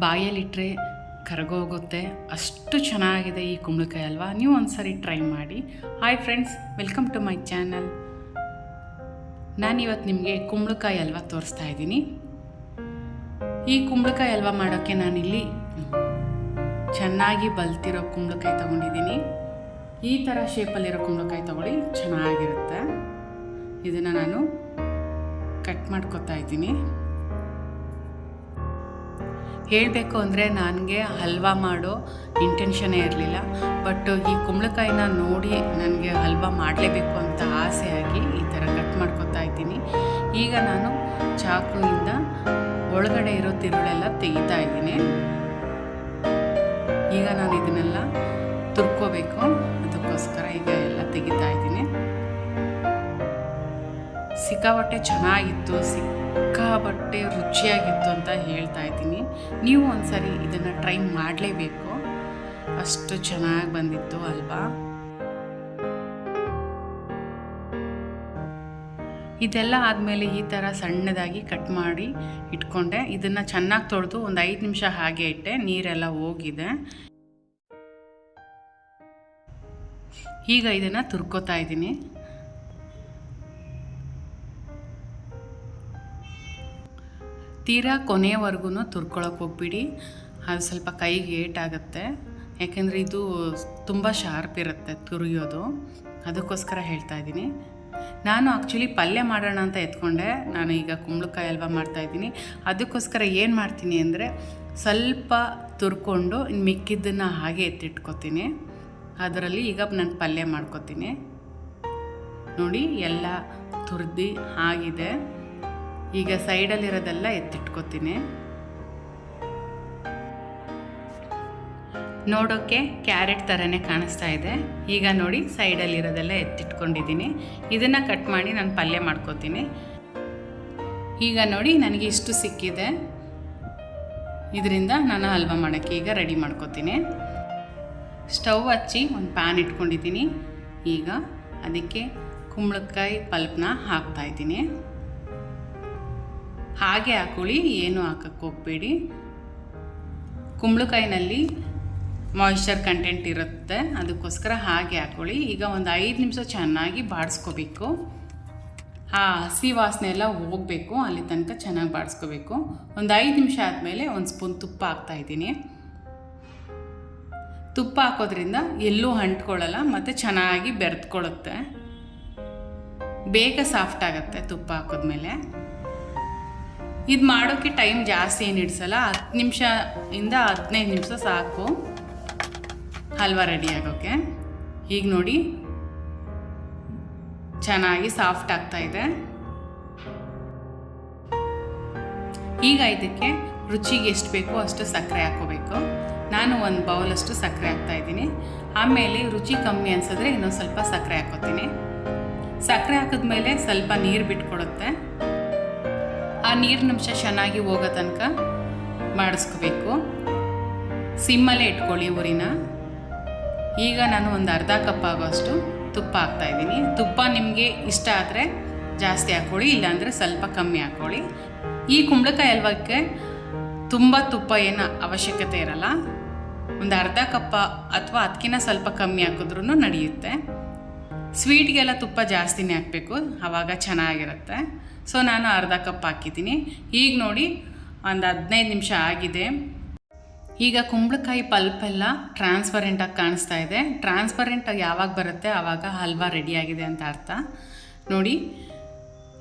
ಬಾಯಲ್ಲಿಟ್ಟರೆ ಕರಗೋಗುತ್ತೆ. ಅಷ್ಟು ಚೆನ್ನಾಗಿದೆ ಈ ಕುಂಬಳಕಾಯಿ ಅಲ್ವಾ? ನೀವು ಒಂದ್ಸರಿ ಟ್ರೈ ಮಾಡಿ. Hi friends welcome to my channel ನಾನಿವತ್ತು ನಿಮಗೆ ಕುಂಬಳಕಾಯಿ ಹಲ್ವ ತೋರಿಸ್ತಾ ಇದ್ದೀನಿ. ಈ ಕುಂಬಳಕಾಯಿ ಹಲ್ವ ಮಾಡೋಕ್ಕೆ ನಾನಿಲ್ಲಿ ಚೆನ್ನಾಗಿ ಬಲ್ತಿರೋ ಕುಂಬಳಕಾಯಿ ತೊಗೊಂಡಿದ್ದೀನಿ. ಈ ಥರ ಶೇಪಲ್ಲಿರೋ ಕುಂಬಳಕಾಯಿ ತೊಗೊಳ್ಳಿ, ಚೆನ್ನಾಗಿರುತ್ತೆ. ಇದನ್ನು ನಾನು ಕಟ್ ಮಾಡ್ಕೊತಾ ಇದ್ದೀನಿ. ಹೇಳಬೇಕು ಅಂದರೆ ನನಗೆ ಹಲ್ವಾ ಮಾಡೋ ಇಂಟೆನ್ಷನೇ ಇರಲಿಲ್ಲ. ಬಟ್ ಈ ಕುಂಬಳಕಾಯಿನ ನೋಡಿ ನನಗೆ ಹಲ್ವಾ ಮಾಡಲೇಬೇಕು ಅಂತ ಆಸೆಯಾಗಿ ಈ ಥರ ಕಟ್ ಮಾಡ್ಕೊತಾ ಇದ್ದೀನಿ. ಈಗ ನಾನು ಚಾಕುವಿಂದ ಒಳಗಡೆ ಇರೋ ತಿರುಳೆಲ್ಲ ತೆಗಿತಾ ಇದ್ದೀನಿ. ಈಗ ನಾನು ಇದನ್ನೆಲ್ಲ ತುರ್ಕೋಬೇಕು. ಅದಕ್ಕೋಸ್ಕರ ಈಗ ಎಲ್ಲ ತೆಗಿತಾ ಇದ್ದೀನಿ. ಸಿಕ್ಕಾಪಟ್ಟೆ ಚೆನ್ನಾಗಿತ್ತು. ಸಿಕ್ಕಾಬಟ್ಟೆ ರುಚಿಯಾಗಿತ್ತು ಅಂತ ಹೇಳ್ತಾ ಇದ್ದೀನಿ. ನೀವು ಒಂದ್ಸರಿ ಇದನ್ನು ಟ್ರೈ ಮಾಡಲೇಬೇಕು. ಅಷ್ಟು ಚೆನ್ನಾಗಿ ಬಂದಿತ್ತು ಅಲ್ವಾ? ಇದೆಲ್ಲ ಆದಮೇಲೆ ಈ ಥರ ಸಣ್ಣದಾಗಿ ಕಟ್ ಮಾಡಿ ಇಟ್ಕೊಂಡೆ. ಇದನ್ನು ಚೆನ್ನಾಗಿ ತೊಳೆದು ಒಂದು ಐದು ನಿಮಿಷ ಹಾಗೆ ಇಟ್ಟೆ. ನೀರೆಲ್ಲ ಹೋಗಿದೆ. ಈಗ ಇದನ್ನು ತುರ್ಕೋತಾ ಇದ್ದೀನಿ. ತೀರಾ ಕೊನೆಯವರೆಗೂ ತುರ್ಕೊಳಕ್ಕೆ ಹೋಗ್ಬಿಡಿ. ಅದು ಸ್ವಲ್ಪ ಕೈಗೆ ಏಟಾಗುತ್ತೆ ಯಾಕೆಂದರೆ ಇದು ತುಂಬ ಶಾರ್ಪ್ ಇರುತ್ತೆ ತುರಿಯೋದು. ಅದಕ್ಕೋಸ್ಕರ ಹೇಳ್ತಾ ಇದ್ದೀನಿ. ನಾನು ಆ್ಯಕ್ಚುಲಿ ಪಲ್ಯ ಮಾಡೋಣ ಅಂತ ಎತ್ಕೊಂಡೆ. ನಾನು ಈಗ ಕುಂಬಳಕಾಯಿ ಹಲ್ವಾ ಮಾಡ್ತಾಯಿದ್ದೀನಿ ಅದಕ್ಕೋಸ್ಕರ ಏನು ಮಾಡ್ತೀನಿ ಅಂದರೆ ಸ್ವಲ್ಪ ತುರ್ಕೊಂಡು ಇನ್ನು ಮಿಕ್ಕಿದ್ದನ್ನು ಹಾಗೆ ಎತ್ತಿಟ್ಕೊತೀನಿ. ಅದರಲ್ಲಿ ಈಗ ನಾನು ಪಲ್ಯ ಮಾಡ್ಕೊತೀನಿ. ನೋಡಿ, ಎಲ್ಲ ತುರ್ದು ಆಗಿದೆ. ಈಗ ಸೈಡಲ್ಲಿರೋದೆಲ್ಲ ಎತ್ತಿಟ್ಕೋತೀನಿ. ನೋಡೋಕ್ಕೆ ಕ್ಯಾರೆಟ್ ಥರನೇ ಕಾಣಿಸ್ತಾ ಇದೆ. ಈಗ ನೋಡಿ ಸೈಡಲ್ಲಿರೋದೆಲ್ಲ ಎತ್ತಿಟ್ಕೊಂಡಿದ್ದೀನಿ. ಇದನ್ನು ಕಟ್ ಮಾಡಿ ನಾನು ಪಲ್ಯ ಮಾಡ್ಕೋತೀನಿ. ಈಗ ನೋಡಿ ನನಗೆ ಇಷ್ಟು ಸಿಕ್ಕಿದೆ. ಇದರಿಂದ ನಾನು ಹಲ್ವಾ ಮಾಡೋಕ್ಕೆ ಈಗ ರೆಡಿ ಮಾಡ್ಕೋತೀನಿ. ಸ್ಟವ್ ಹಚ್ಚಿ ಒಂದು ಪ್ಯಾನ್ ಇಟ್ಕೊಂಡಿದ್ದೀನಿ. ಈಗ ಅದಕ್ಕೆ ಕುಂಬಳಕಾಯಿ ಪಲ್ಪ್ನ ಹಾಕ್ತಾಯಿದ್ದೀನಿ ಹಾಗೆ ಹಾಕೊಳ್ಳಿ ಏನು ಹಾಕಕ್ಕೆ ಹೋಗಬೇಡಿ. ಕುಂಬಳಕಾಯಿನಲ್ಲಿ ಮಾಯಿಶ್ಚರ್ ಕಂಟೆಂಟ್ ಇರುತ್ತೆ. ಅದಕ್ಕೋಸ್ಕರ ಹಾಗೆ ಹಾಕೊಳ್ಳಿ ಈಗ ಒಂದು ಐದು ನಿಮಿಷ ಚೆನ್ನಾಗಿ ಬಾಡಿಸ್ಕೋಬೇಕು. ಆ ಹಸಿ ವಾಸನೆ ಎಲ್ಲ ಹೋಗಬೇಕು, ಅಲ್ಲಿ ತನಕ ಚೆನ್ನಾಗಿ ಬಾಡಿಸ್ಕೋಬೇಕು. ಒಂದು ಐದು ನಿಮಿಷ ಆದಮೇಲೆ ಒಂದು ಸ್ಪೂನ್ ತುಪ್ಪ ಹಾಕ್ತಾಯಿದ್ದೀನಿ ತುಪ್ಪ ಹಾಕೋದ್ರಿಂದ ಎಲ್ಲೂ ಅಂಟ್ಕೊಳ್ಳಲ್ಲ, ಮತ್ತು ಚೆನ್ನಾಗಿ ಬೆರೆತ್ಕೊಳ್ಳುತ್ತೆ ಬೇಗ ಸಾಫ್ಟ್ ಆಗುತ್ತೆ ತುಪ್ಪ ಹಾಕೋದ್ಮೇಲೆ. ಇದು ಮಾಡೋಕ್ಕೆ ಟೈಮ್ ಜಾಸ್ತಿ ಏನು ಹಿಡ್ಸಲ್ಲ ಹತ್ತು ನಿಮಿಷದಿಂದ ಹದಿನೈದು ನಿಮಿಷ ಸಾಕು. ಹಲ್ವಾ ರೆಡಿ ಆಗೋಕ್ಕೆ ಈಗ ನೋಡಿ. ಚೆನ್ನಾಗಿ ಸಾಫ್ಟ್ ಆಗ್ತಾ ಇದೆ. ಈಗ ಇದಕ್ಕೆ ರುಚಿಗೆ ಎಷ್ಟು ಬೇಕೋ ಅಷ್ಟು ಸಕ್ಕರೆ ಹಾಕೋಬೇಕು. ನಾನು ಒಂದು ಬೌಲಷ್ಟು ಸಕ್ಕರೆ ಹಾಕ್ತಾ ಇದ್ದೀನಿ. ಆಮೇಲೆ ರುಚಿ ಕಮ್ಮಿ ಅನ್ಸಿದ್ರೆ ಇನ್ನೊಂದು ಸ್ವಲ್ಪ ಸಕ್ಕರೆ ಹಾಕೋತೀನಿ. ಸಕ್ಕರೆ ಹಾಕಿದ್ಮೇಲೆ ಸ್ವಲ್ಪ ನೀರು ಬಿಟ್ಕೊಡುತ್ತೆ. ಆ ನೀರಿನಂಶ ಚೆನ್ನಾಗಿ ಹೋಗೋ ತನಕ ಮಾಡಿಸ್ಕೋಬೇಕು. ಸಿಮ್ಮಲ್ಲೇ ಇಟ್ಕೊಳ್ಳಿ ಊರಿನ. ಈಗ ನಾನು ಒಂದು ಅರ್ಧ ಕಪ್ ಆಗೋಷ್ಟು ತುಪ್ಪ ಹಾಕ್ತಾಯಿದ್ದೀನಿ ತುಪ್ಪ ನಿಮಗೆ ಇಷ್ಟ ಆದರೆ ಜಾಸ್ತಿ ಹಾಕ್ಕೊಳ್ಳಿ ಇಲ್ಲಾಂದರೆ ಸ್ವಲ್ಪ ಕಮ್ಮಿ ಹಾಕ್ಕೊಳ್ಳಿ ಈ ಕುಂಬಳಕಾಯಿ ಹಲ್ವಕ್ಕೆ ತುಂಬ ತುಪ್ಪ ಏನು ಅವಶ್ಯಕತೆ ಇರಲ್ಲ. ಒಂದು ಅರ್ಧ ಕಪ್ಪ ಅಥವಾ ಅದಕ್ಕಿಂತ ಸ್ವಲ್ಪ ಕಮ್ಮಿ ಹಾಕಿದ್ರೂ ನಡೆಯುತ್ತೆ. ಸ್ವೀಟ್ಗೆಲ್ಲ ತುಪ್ಪ ಜಾಸ್ತಿನೇ ಹಾಕಬೇಕು ಆವಾಗ ಚೆನ್ನಾಗಿರುತ್ತೆ. ಸೊ ನಾನು ಅರ್ಧ ಕಪ್ ಹಾಕಿದ್ದೀನಿ. ಈಗ ನೋಡಿ, ಒಂದು ಹದಿನೈದು ನಿಮಿಷ ಆಗಿದೆ. ಈಗ ಕುಂಬಳಕಾಯಿ ಪಲ್ಪೆಲ್ಲ ಟ್ರಾನ್ಸ್ಪರೆಂಟಾಗಿ ಕಾಣಿಸ್ತಾ ಇದೆ. ಟ್ರಾನ್ಸ್ಪರೆಂಟಾಗಿ ಯಾವಾಗ ಬರುತ್ತೆ? ಆವಾಗ ಹಲ್ವಾ ರೆಡಿಯಾಗಿದೆ ಅಂತ ಅರ್ಥ. ನೋಡಿ,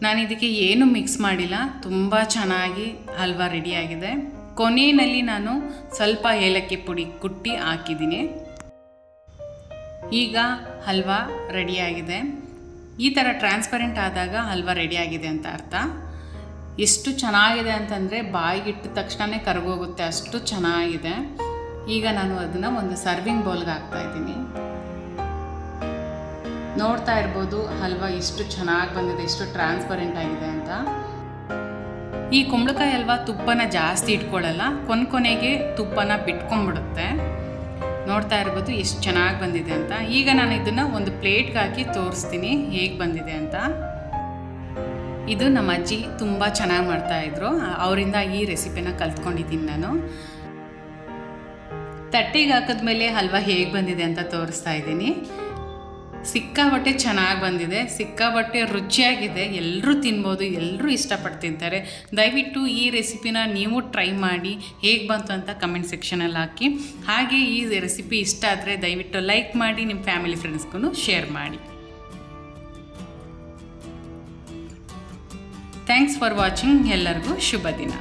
ನಾನು ಇದಕ್ಕೆ ಏನು ಮಿಕ್ಸ್ ಮಾಡಿಲ್ಲ. ತುಂಬ ಚೆನ್ನಾಗಿ ಹಲ್ವಾ ರೆಡಿಯಾಗಿದೆ ಕೊನೆಯಲ್ಲಿ ನಾನು ಸ್ವಲ್ಪ ಏಲಕ್ಕಿ ಪುಡಿ ಕುಟ್ಟಿ ಹಾಕಿದ್ದೀನಿ. ಈಗ ಹಲ್ವಾ ರೆಡಿಯಾಗಿದೆ ಈ ಥರ ಟ್ರಾನ್ಸ್ಪರೆಂಟ್ ಆದಾಗ ಹಲ್ವಾ ರೆಡಿಯಾಗಿದೆ ಅಂತ ಅರ್ಥ. ಎಷ್ಟು ಚೆನ್ನಾಗಿದೆ ಅಂತಂದರೆ ಬಾಯಿಗಿಟ್ಟ ತಕ್ಷಣವೇ ಕರಗೋಗುತ್ತೆ, ಅಷ್ಟು ಚೆನ್ನಾಗಿದೆ. ಈಗ ನಾನು ಅದನ್ನು ಒಂದು ಸರ್ವಿಂಗ್ ಬೌಲ್ಗೆ ಹಾಕ್ತಾಯಿದ್ದೀನಿ ನೋಡ್ತಾ ಇರ್ಬೋದು ಹಲ್ವಾ ಎಷ್ಟು ಚೆನ್ನಾಗಿ ಬಂದಿದೆ ಎಷ್ಟು ಟ್ರಾನ್ಸ್ಪರೆಂಟ್ ಆಗಿದೆ ಅಂತ. ಈ ಕುಂಬಳಕಾಯಿ ಹಲ್ವಾ ತುಪ್ಪನ ಜಾಸ್ತಿ ಇಟ್ಕೊಳ್ಳಲ್ಲ ಕೊನೆ ಕೊನೆಗೆ ತುಪ್ಪನ ಬಿಟ್ಕೊಂಡ್ಬಿಡುತ್ತೆ. ನೋಡ್ತಾ ಇರ್ಬೋದು ಎಷ್ಟು ಚೆನ್ನಾಗಿ ಬಂದಿದೆ ಅಂತ. ಈಗ ನಾನು ಇದನ್ನು ಒಂದು ಪ್ಲೇಟ್ಗೆ ಹಾಕಿ ತೋರಿಸ್ತೀನಿ ಹೇಗೆ ಬಂದಿದೆ ಅಂತ. ಇದು ನಮ್ಮ ಅಜ್ಜಿ ತುಂಬ ಚೆನ್ನಾಗಿ ಮಾಡ್ತಾಯಿದ್ರು ಅವರಿಂದ ಈ ರೆಸಿಪಿನ ಕಲ್ತ್ಕೊಂಡಿದ್ದೀನಿ ನಾನು. ತಟ್ಟೆಗೆ ಹಾಕಿದ್ಮೇಲೆ ಹಲ್ವಾ ಹೇಗೆ ಬಂದಿದೆ ಅಂತ ತೋರಿಸ್ತಾ ಇದ್ದೀನಿ. ಸಿಕ್ಕಾಬಟ್ಟೆ ಚೆನ್ನಾಗಿ ಬಂದಿದೆ, ಸಿಕ್ಕಾಬಟ್ಟೆ ರುಚಿಯಾಗಿದೆ ಎಲ್ಲರೂ ತಿನ್ಬೋದು ಎಲ್ಲರೂ ಇಷ್ಟಪಟ್ಟು ತಿಂತಾರೆ ದಯವಿಟ್ಟು ಈ ರೆಸಿಪಿನ ನೀವು ಟ್ರೈ ಮಾಡಿ, ಹೇಗೆ ಬಂತು ಅಂತ ಕಮೆಂಟ್ ಸೆಕ್ಷನಲ್ಲಿ ಹಾಕಿ. ಹಾಗೆ ಈ ರೆಸಿಪಿ ಇಷ್ಟ ಆದರೆ ದಯವಿಟ್ಟು ಲೈಕ್ ಮಾಡಿ ನಿಮ್ಮ ಫ್ಯಾಮಿಲಿ ಫ್ರೆಂಡ್ಸ್ಗೂ ಶೇರ್ ಮಾಡಿ. ಥ್ಯಾಂಕ್ಸ್ ಫಾರ್ ವಾಚಿಂಗ್, ಎಲ್ಲರಿಗೂ ಶುಭ ದಿನ